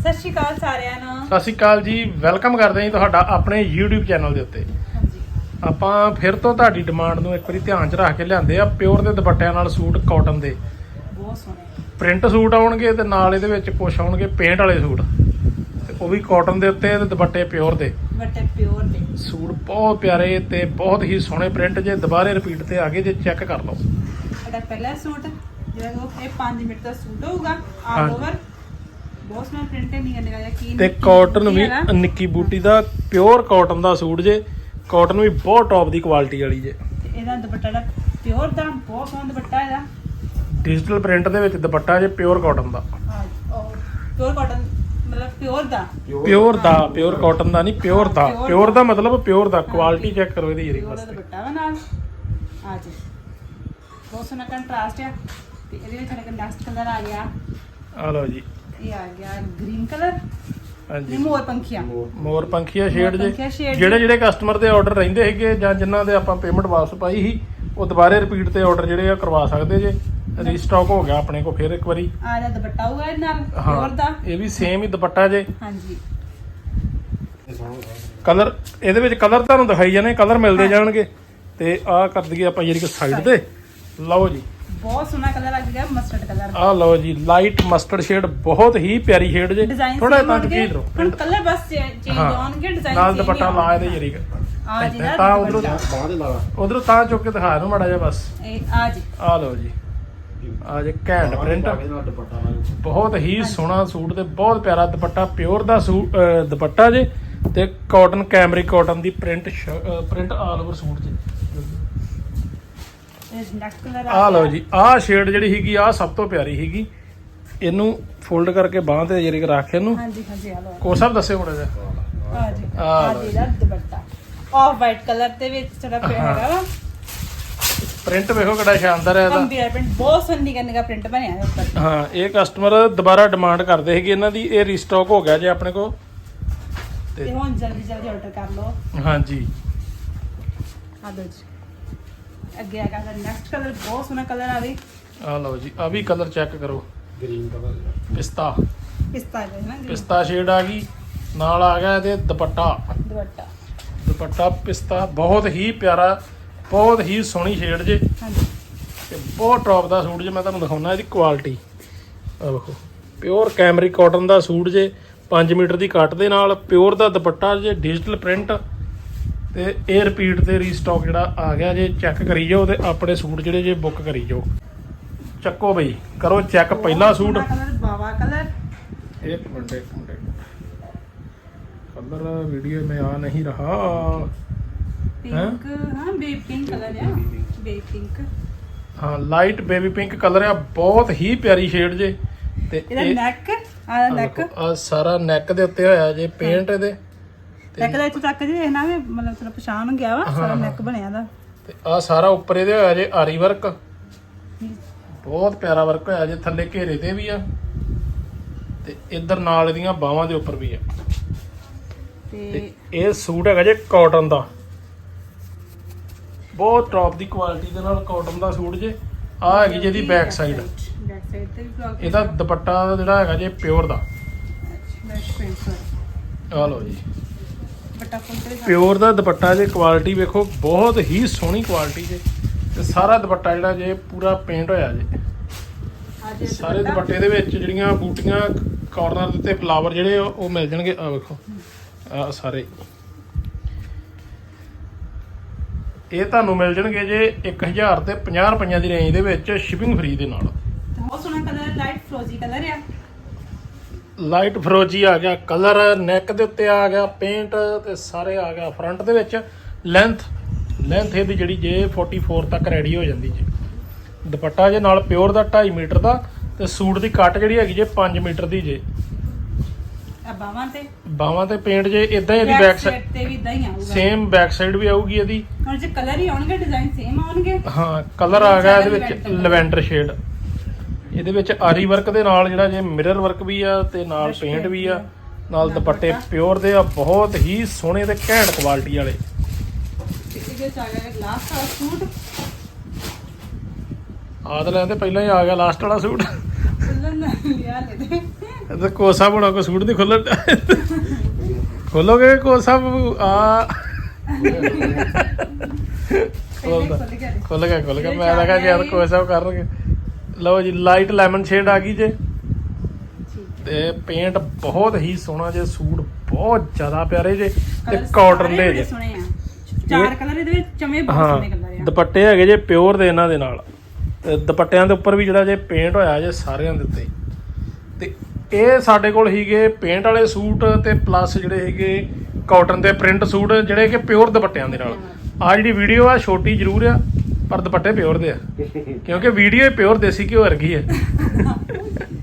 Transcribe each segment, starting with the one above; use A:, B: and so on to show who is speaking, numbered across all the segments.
A: ਸਤਿ ਸ਼੍ਰੀ ਅਕਾਲ ਸਾਰਿਆਂ ਨੂੰ।
B: ਸਤਿ ਸ਼੍ਰੀ ਅਕਾਲ ਜੀ। ਵੈਲਕਮ ਕਰਦੇ ਹਾਂ ਜੀ ਤੁਹਾਡਾ ਆਪਣੇ YouTube ਚੈਨਲ ਦੇ ਉੱਤੇ।
A: ਹਾਂਜੀ।
B: ਆਪਾਂ ਫਿਰ ਤੋਂ ਤੁਹਾਡੀ ਡਿਮਾਂਡ ਨੂੰ ਇੱਕ ਵਾਰੀ ਧਿਆਨ 'ਚ ਰੱਖ ਕੇ ਲਿਆਂਦੇ ਆ ਪਿਓਰ ਦੇ ਦੁਪੱਟਿਆਂ ਨਾਲ ਸੂਟ ਕਾਟਨ ਦੇ।
A: ਬਹੁਤ ਸੋਹਣੇ।
B: ਪ੍ਰਿੰਟ ਸੂਟ ਆਉਣਗੇ ਤੇ ਨਾਲ ਇਹਦੇ ਵਿੱਚ ਕੁਛ ਆਉਣਗੇ ਪੇਂਟ ਵਾਲੇ ਸੂਟ। ਤੇ ਉਹ ਵੀ ਕਾਟਨ ਦੇ ਉੱਤੇ ਤੇ ਦੁਪੱਟੇ ਪਿਓਰ ਦੇ।
A: ਬਟੇ ਪਿਓਰ ਦੇ।
B: ਸੂਟ ਬਹੁਤ ਪਿਆਰੇ ਤੇ ਬਹੁਤ ਹੀ ਸੋਹਣੇ ਪ੍ਰਿੰਟ ਜੇ ਦੁਬਾਰੇ ਰਿਪੀਟ ਤੇ ਆ ਗਏ ਜੇ ਚੈੱਕ ਕਰ ਲਓ।
A: ਸਾਡਾ ਪਹਿਲਾ ਸੂਟ ਜਿਹੜਾ ਉਹ ਇਹ 5 ਮੀਟਰ ਦਾ ਸੂਟ ਹੋਊਗਾ ਆਲ। ਓਵਰ ਬਹੁਤ ਸੋਹਣਾ ਪ੍ਰਿੰਟ ਨਹੀਂ ਕਰਨੇ ਵਾਲਾ ਕੀ
B: ਤੇ ਕਾਟਨ ਵੀ ਨਿੱਕੀ ਬੂਟੀ ਦਾ ਪਿਓਰ ਕਾਟਨ ਦਾ ਸੂਟ ਜੇ ਕਾਟਨ ਵੀ ਬਹੁਤ ਟੌਪ ਦੀ ਕੁਆਲਿਟੀ ਵਾਲੀ ਜੇ।
A: ਇਹਦਾ ਦੁਪੱਟਾ ਦਾ ਪਿਓਰ ਦਾ ਬਹੁਤ ਸੋਹਣਾ ਦੁਪੱਟਾ ਇਹਦਾ।
B: ਡਿਜੀਟਲ ਪ੍ਰਿੰਟ ਦੇ ਵਿੱਚ ਦੁਪੱਟਾ ਜੇ ਪਿਓਰ ਕਾਟਨ ਦਾ।
A: ਹਾਂ ਉਹ ਪਿਓਰ ਕਾਟਨ ਮਤਲਬ ਪਿਓਰ ਦਾ।
B: ਪਿਓਰ ਦਾ। ਪਿਓਰ ਕਾਟਨ ਦਾ ਨਹੀਂ ਪਿਓਰ ਦਾ।
A: Pure
B: ਪਿਓਰ ਦਾ। ਮਤਲਬ ਪਿਓਰ ਦਾ ਕੁਆਲਿਟੀ ਚੈੱਕ ਕਰੋ ਇਹਦੀ ਜਿਹੜੀ
A: ਪਿਓਰ ਦਾ
B: ਵਾਸਤੇ
A: ਦੁਪੱਟਾ ਵਾ ਨਾਲ। ਆ ਜੀ। ਬਹੁਤ ਸੋਹਣਾ ਕੰਟਰਾਸਟ ਆ। ਤੇ ਇਹਦੇ ਵਿੱਚ ਸਾਡਾ ਨੈਕਸਟ ਕਲਰ ਆ ਗਿਆ।
B: ਆ ਲਓ ਜੀ।
A: ਇਹ ਆ ਗਿਆ ਗ੍ਰੀਨ ਕਲਰ
B: ਹਾਂਜੀ।
A: ਇਹ ਮੋਰ ਪੰਖੀਆ।
B: ਮੋਰ। ਪੰਖੀਆ ਸ਼ੇਡ ਜੇ ਜਿਹੜੇ ਜਿਹੜੇ ਕਸਟਮਰ ਦੇ ਆਰਡਰ ਰਹਿੰਦੇ ਹੈਗੇ ਜਾਂ ਜਿਨ੍ਹਾਂ ਦੇ ਆਪਾਂ ਪੇਮੈਂਟ ਵਾਪਸ ਪਾਈ ਸੀ ਉਹ ਦੁਬਾਰੇ ਰਿਪੀਟ ਤੇ ਆਰਡਰ ਜਿਹੜੇ ਆ ਕਰਵਾ ਸਕਦੇ ਜੇ। ਰੀਸਟਾਕ ਹੋ ਗਿਆ ਆਪਣੇ ਕੋਲ ਫਿਰ ਇੱਕ ਵਾਰੀ।
A: ਆ ਜਾ ਦੁਪੱਟਾ ਹੋਊਗਾ ਇਹਦੇ ਨਾਲ
B: ਹਾਂ
A: ਪਿਓਰ ਦਾ।
B: ਇਹ ਵੀ ਸੇਮ ਹੀ ਦੁਪੱਟਾ ਜੇ।
A: ਹਾਂਜੀ।
B: ਕਲਰ ਇਹਦੇ ਵਿੱਚ ਕਲਰ ਤੁਹਾਨੂੰ ਦਿਖਾਈ ਜਾਣੇ ਕਲਰ ਮਿਲਦੇ ਜਾਣਗੇ। ਤੇ ਆਹ ਕਰ ਦਈਏ ਆਪਾਂ ਜਿਹੜੀ ਸਾਈਡ ਤੇ ਲਓ ਜੀ।
A: ਬਹੁਤ ਸੋਹਣਾ ਕਲਰ ਆ ਗਿਆ ਮਸਟਰਡ ਕਲਰ।
B: ਆਹ ਲਓ ਜੀ ਲਾਈਟ ਮਸਟਰਡ ਸ਼ੇਡ ਬਹੁਤ ਹੀ ਪਿਆਰੀ ਸ਼ੇਡ ਜੇ। ਥੋੜਾ ਤਾਂ ਕੀ ਕਰੋ
A: ਹੁਣ ਕਲਰ ਬਸ ਚੇਂਜ
B: ਹਾਂ।
A: ਹੋਣਗੇ ਡਿਜ਼ਾਈਨ
B: ਨਾਲ ਦੁਪੱਟਾ ਲਾ ਇਹਦੇ ਜਰੀ
A: ਆ ਜੀ ਨਾ
B: ਤਾਂ ਉਧਰੋਂ
A: ਦੁਪੱਟਾ।
C: ਬਾਹਰ ਲਾ।
B: ਉਧਰੋਂ ਤਾਂ ਚੁੱਕ ਕੇ ਦਿਖਾ ਨੂੰ ਮਾੜਾ ਜਿਹਾ ਬਸ।
A: ਇਹ ਆ ਜੀ।
B: ਆਹ ਲਓ ਜੀ। ਆ ਜੇ ਘੈਂਟ ਪ੍ਰਿੰਟ
C: ਨਾਲ ਦੁਪੱਟਾ ਨਾਲ
B: ਬਹੁਤ ਹੀ ਸੋਹਣਾ ਸੂਟ ਤੇ ਬਹੁਤ ਪਿਆਰਾ ਦੁਪੱਟਾ ਪਿਓਰ ਦਾ ਸੂਟ ਦੁਪੱਟਾ ਜੇ ਤੇ ਕਾਟਨ ਕੈਮਰਿਕ ਕਾਟਨ ਦੀ print print all over suit ਜੇ।
A: ਇਹ ਨੈਕਸਟ ਕਲਰ
B: ਆ ਲਓ ਜੀ ਆਹ ਸ਼ੇਡ ਜਿਹੜੀ ਸੀਗੀ ਆਹ ਸਭ ਤੋਂ ਪਿਆਰੀ ਸੀਗੀ। ਇਹਨੂੰ ਫੋਲਡ ਕਰਕੇ ਬਾਹਾਂ ਤੇ ਜਰੀ ਰੱਖ ਇਹਨੂੰ।
A: ਹਾਂਜੀ ਹਾਂਜੀ ਆ ਲਓ।
B: ਕੋ ਸਭ ਦੱਸਿਓ ਮਾੜਾ ਜਿਹਾ।
A: ਆ ਜੀ
B: ਆ
A: ਆ
B: ਲਓ
A: ਜੀ। ਦਾ ਦੁਪੱਟਾ। ਆਫ ਵਾਈਟ ਕਲਰ ਦੇ ਵਿੱਚ ਜਿਹੜਾ ਪਿਆ
B: ਹਾਂ।
A: ਹੈਗਾ ਵਾ।
B: ਪ੍ਰਿੰਟ ਵੇਖੋ ਕਿਹੜਾ ਸ਼ਾਨਦਾਰ ਹੈ ਇਹਦਾ।
A: ਕੰਪੀਅਰ ਪ੍ਰਿੰਟ ਬਹੁਤ ਸੋਹਣੀ ਕਰਨੇ ਦਾ ਪ੍ਰਿੰਟ ਬਣਿਆ ਹੈ ਉੱਪਰ।
B: ਹਾਂ ਇਹ ਕਸਟਮਰ ਦੁਬਾਰਾ ਡਿਮਾਂਡ ਕਰਦੇ ਸੀਗੇ ਇਹਨਾਂ ਦੀ ਇਹ ਰੀਸਟਾਕ ਹੋ ਗਿਆ ਜੇ ਆਪਣੇ ਕੋ
A: ਤੇ ਹੁਣ ਜਲਦੀ ਜਲਦੀ ਆਰਡਰ ਕਰ ਲਓ।
B: ਹਾਂਜੀ।
A: ਆ ਦੋ ਜੀ। ਅੱਗੇ ਆ ਗਿਆ ਨੈਕਸਟ ਕਲਰ ਬਹੁਤ ਸੋਹਣਾ ਕਲਰ ਆ ਵੀ।
B: ਆ ਲਓ ਜੀ ਆ ਵੀ ਕਲਰ ਚੈੱਕ ਕਰੋ।
C: ਗ੍ਰੀਨ ਕਲਰ
B: ਪਿਸਤਾ।
A: ਪਿਸਤਾ ਜਿਹਾ ਨਾ green
B: ਪਿਸਤਾ ਸ਼ੇਡ ਆ ਗਈ ਨਾਲ ਆ ਗਿਆ ਇਹਦੇ ਦੁਪੱਟਾ।
A: ਦੁਪੱਟਾ।
B: ਦੁਪੱਟਾ ਪਿਸਤਾ ਬਹੁਤ ਹੀ ਪਿਆਰਾ ਬਹੁਤ ਹੀ ਸੋਹਣੀ ਸ਼ੇਡ ਜੇ।
A: ਹਾਂਜੀ।
B: ਤੇ ਬਹੁਤ ਟੌਪ ਦਾ ਸੂਟ ਜੇ ਮੈਂ ਤੁਹਾਨੂੰ ਦਿਖਾਉਣਾ ਇਹਦੀ ਕੁਆਲਿਟੀ ਆ ਵੇਖੋ ਪਿਓਰ ਕੈਮਰਿਕ ਕਾਟਨ ਦਾ ਸੂਟ ਜੇ 5 ਮੀਟਰ ਦੀ ਕੱਟ ਦੇ ਨਾਲ ਪਿਓਰ ਦਾ ਦੁਪੱਟਾ ਜੇ ਡਿਜੀਟਲ ਪ੍ਰਿੰਟ ਤੇ ਇਹ ਰਿਪੀਟ ਤੇ ਰੀਸਟਾਕ ਜਿਹੜਾ ਆ ਗਿਆ ਜੇ ਚੈੱਕ ਕਰੀ ਜਾਓ ਤੇ ਆਪਣੇ ਸੂਟ ਜਿਹੜੇ ਜੇ ਬੁੱਕ ਕਰੀ ਜਾਓ। ਚੱਕੋ ਬਈ ਕਰੋ ਚੈੱਕ ਪਹਿਲਾ ਸੂਟ।
A: ਬਾਵਾ ਕਲਰ
B: ਇੱਕ ਮਿੰਟ ਇੱਕ ਮਿੰਟ ਕਲਰ ਵੀਡੀਓ ਮੇ ਆ ਨਹੀਂ ਰਹਾ।
A: ਪਿੰਕ ਹਾਂ? ਬੇਬੀ ਪਿੰਕ ਕਲਰ ਆ। ਬੇਬੀ ਪਿੰਕ
B: ਹਾਂ ਲਾਈਟ ਬੇਬੀ ਪਿੰਕ ਕਲਰ ਆ ਬਹੁਤ ਹੀ ਪਿਆਰੀ ਸ਼ੇਡ ਜੇ। ਤੇ
A: ਇਹਦਾ ਨੈਕ ਆ ਨੈਕ
B: ਸਾਰਾ ਨੈਕ ਦੇ ਉੱਤੇ ਹੋਇਆ ਜੇ ਪੇਂਟ ਇਹਦੇ
A: ਨੈਕ ਦਾ ਇੱਥੇ ਤੱਕ ਜੀ ਦੇਖਣਾ ਵੀ ਮਤਲਬ ਥੋੜਾ ਪਛਾਣ ਗਿਆ ਵਾ ਸਾਰਾ ਨੈਕ ਬਣਿਆ ਦਾ।
B: ਤੇ ਆ ਸਾਰਾ ਉੱਪਰ ਇਹਦੇ ਹੋਇਆ ਜੇ ਆਰੀ ਵਰਕ। ਬਹੁਤ ਪਿਆਰਾ ਵਰਕ ਹੋਇਆ ਜੇ ਥੱਲੇ ਘੇਰੇ ਤੇ ਵੀ ਆ। ਤੇ ਇੱਧਰ ਨਾਲ ਇਹਦੀਆਂ ਬਾਹਾਂ ਦੇ ਉੱਪਰ ਵੀ ਆ।
A: ਤੇ
B: ਤੇ ਇਹ ਸੂਟ ਹੈਗਾ ਜੇ ਕਾਟਨ ਦਾ। ਬਹੁਤ ਟੌਪ ਦੀ ਕੁਆਲਿਟੀ ਦੇ ਨਾਲ ਕਾਟਨ ਦਾ ਸੂਟ ਜੇ। ਆ ਹੈਗੀ ਜਿਹਦੀ ਬੈਕ ਸਾਈਡ
A: ਬੈਕ ਸਾਈਡ ਤੇ ਵੀ ਬਲੌਕ
B: ਇਹਦਾ ਦੁਪੱਟਾ ਜਿਹੜਾ ਹੈਗਾ ਜੇ ਪਿਓਰ ਦਾ। ਆ ਲਓ ਜੀ।
A: ਬਟਾ ਫੁੱਲ ਤੇ
B: ਪਿਓਰ ਦਾ ਦੁਪੱਟਾ ਜੇ ਕੁਆਲਿਟੀ ਵੇਖੋ ਬਹੁਤ ਹੀ ਸੋਹਣੀ ਕੁਆਲਿਟੀ ਜੇ। ਤੇ ਸਾਰਾ ਦੁਪੱਟਾ ਜਿਹੜਾ ਜੇ ਪੂਰਾ ਪੇਂਟ ਹੋਇਆ ਜੇ। ਸਾਰੇ ਦੁਪੱਟੇ। ਦੇ ਵਿੱਚ ਜਿਹੜੀਆਂ ਬੂਟੀਆਂ ਕਾਰਨਰ ਦੇ ਉੱਤੇ ਫਲਾਵਰ ਜਿਹੜੇ ਉਹ ਮਿਲ ਜਾਣਗੇ। ਆ ਵੇਖੋ ਆ ਸਾਰੇ। ਇਹ ਤੁਹਾਨੂੰ ਮਿਲ ਜਾਣਗੇ ਜੇ 1000 ਤੇ 50 ਰੁਪਈਆਂ ਦੀ ਰੇਂਜ ਦੇ ਵਿੱਚ ਸ਼ਿਪਿੰਗ ਫ੍ਰੀ ਦੇ ਨਾਲ।
A: ਬਹੁਤ ਸੋਹਣਾ ਕਲਰ ਲਾਈਟ ਫਰੋਜ਼ੀ ਕਲਰ ਆ।
B: ਲਾਈਟ ਫਰੋਜੀ ਆ ਗਿਆ ਕਲਰ ਨੈਕ ਦੇ ਉੱਤੇ ਆ ਗਿਆ ਪੇਂਟ ਤੇ ਸਾਰੇ ਆ ਗਿਆ ਫਰੰਟ ਦੇ ਵਿੱਚ। ਲੈਂਥ ਲੈਂਥ ਇਹਦੀ ਜਿਹੜੀ ਜੇ 44 ਤੱਕ ਰੈਡੀ ਹੋ ਜਾਂਦੀ ਜੇ। ਦੁਪੱਟਾ ਜੇ ਨਾਲ ਪਿਓਰ ਦਾ 2.5 ਮੀਟਰ ਦਾ ਤੇ ਸੂਟ ਦੀ ਕੱਟ ਜਿਹੜੀ ਹੈਗੀ ਜੇ 5 ਮੀਟਰ ਦੀ ਜੇ।
A: ਆ ਬਾਵਾਂ ਤੇ?
B: ਬਾਹਾਂ ਤੇ ਪੇਂਟ ਜੇ ਇਦਾਂ ਹੀ ਇਹਦੀ ਬੈਕ ਸਾਈਡ
A: ਤੇ ਵੀ ਇਦਾਂ ਹੀ ਆਊਗਾ।
B: ਸੇਮ ਬੈਕ ਸਾਈਡ ਵੀ ਆਊਗੀ ਇਹਦੀ।
A: ਹੁਣ ਜੇ ਕਲਰ ਹੀ ਆਉਣਗੇ ਡਿਜ਼ਾਈਨ ਸੇਮ ਆਉਣਗੇ?
B: ਹਾਂ ਕਲਰ ਆ ਗਿਆ ਇਹਦੇ ਵਿੱਚ ਲਵੈਂਡਰ ਸ਼ੇਡ ਇਹਦੇ ਵਿੱਚ ਆਰੀ ਵਰਕ ਦੇ ਨਾਲ ਜਿਹੜਾ ਜੇ ਮਿਰਰ ਵਰਕ ਵੀ ਆ ਤੇ ਨਾਲ ਪੇਂਟ ਵੀ ਆ। ਨਾਲ ਦੁਪੱਟੇ ਪਿਓਰ ਦੇ ਆ ਬਹੁਤ ਹੀ ਸੋਹਣੇ ਤੇ ਘੈਂਟ ਕੁਆਲਿਟੀ ਵਾਲੇ।
A: ਇਹਦੇ ਚ ਆ ਗਿਆ ਗਲਾਸ ਦਾ ਸੂਟ
B: ਆਦ ਲੈਂਦੇ ਪਹਿਲਾਂ ਹੀ ਆ ਗਿਆ ਲਾਸਟ ਵਾਲਾ ਸੂਟ
A: ਫੁੱਲਨ ਲਿਆ ਲੈ ਦੇ
B: ਤੇ ਕੋਸਾ ਬਣਾ ਕੋ ਸੂਟ ਨਹੀਂ ਖੋਲਣ। ਖੋਲੋਗੇ ਕੋਸਾ ਆ।
A: ਖੁੱਲ ਗਿਆ।
B: ਖੁੱਲ ਗਿਆ ਮੈਂ ਕਿਹਾ ਯਾਰ ਕੋਸਾ ਕਰਨਗੇ। ਲਓ ਜੀ ਲਾਈਟ ਲੈਮਨ ਸ਼ੇਡ ਆ ਗਈ ਜੇ। ਤੇ ਪੇਂਟ ਬਹੁਤ ਹੀ ਸੋਹਣਾ ਜੇ ਸੂਟ ਬਹੁਤ ਜ਼ਿਆਦਾ ਪਿਆਰੇ ਜੇ ਤੇ ਕਾਟਨ ਦੇ ਜੇ।
A: ਚਾਰ ਕਲਰ ਇਹਦੇ ਵਿੱਚ ਚਮੇ ਬਹੁਤ ਸੋਹਣੇ ਕਲਰ ਆ।
B: ਦੁਪੱਟੇ ਹੈਗੇ ਜੇ ਪਿਓਰ ਦੇ ਇਹਨਾਂ ਦੇ ਨਾਲ। ਤੇ ਦੁਪੱਟਿਆਂ ਦੇ ਉੱਪਰ ਵੀ ਜਿਹੜਾ ਜੇ ਪੇਂਟ ਹੋਇਆ ਜੇ ਸਾਰਿਆਂ ਦੇ ਉੱਤੇ। ਤੇ ਇਹ ਸਾਡੇ ਕੋਲ ਹੀਗੇ ਪੇਂਟ ਵਾਲੇ ਸੂਟ ਤੇ ਪਲੱਸ ਜਿਹੜੇ ਹੈਗੇ ਕਾਟਨ ਦੇ ਪ੍ਰਿੰਟ ਸੂਟ ਜਿਹੜੇ ਕਿ ਪਿਓਰ ਦੁਪੱਟਿਆਂ ਦੇ ਨਾਲ। ਆ ਜਿਹੜੀ ਵੀਡੀਓ ਆ ਛੋਟੀ ਜ਼ਰੂਰ ਆ। ਪਰ ਦੁਪੱਟੇ ਪਿਓਰ ਦੇ ਆ। ਕਿਉਂਕਿ ਵੀਡੀਓ ਹੀ ਪਿਓਰ ਦੇਸੀ ਘਿਓ ਵਰਗੀ ਹੈ।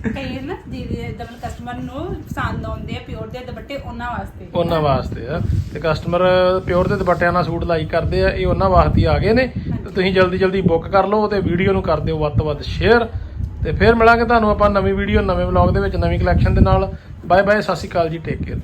A: ਕਈ ਨਾ ਦੀਦੀ ਡਬਲ ਕਸਟਮਰ ਨੂੰ ਪਸੰਦ ਆਉਂਦੇ ਆ ਪਿਓਰ ਦੇ ਦੁਪੱਟੇ ਉਹਨਾਂ ਵਾਸਤੇ।
B: ਉਹਨਾਂ ਵਾਸਤੇ ਆ। ਤੇ ਕਸਟਮਰ ਪਿਓਰ ਦੇ ਦੁਪੱਟਿਆਂ ਨਾਲ ਸੂਟ ਲਾਈਕ ਕਰਦੇ ਆ ਇਹ ਉਹਨਾਂ ਵਾਸਤੇ ਆ ਗਏ ਨੇ। ਤੇ ਤੁਸੀਂ ਜਲਦੀ ਜਲਦੀ ਬੁੱਕ ਕਰ ਲਓ ਤੇ ਵੀਡੀਓ ਨੂੰ ਕਰ ਦਿਓ ਵੱਧ ਤੋਂ ਵੱਧ ਸ਼ੇਅਰ ਤੇ ਫਿਰ ਮਿਲਾਂਗੇ ਤੁਹਾਨੂੰ ਆਪਾਂ ਨਵੀਂ ਵੀਡੀਓ ਨਵੇਂ ਵਲੌਗ ਦੇ ਵਿੱਚ ਨਵੀਂ ਕਲੈਕਸ਼ਨ ਦੇ ਨਾਲ। ਬਾਏ ਬਾਏ ਸਤਿ ਸ਼੍ਰੀ ਅਕਾਲ ਜੀ ਟੇਕ ਕੇਅਰ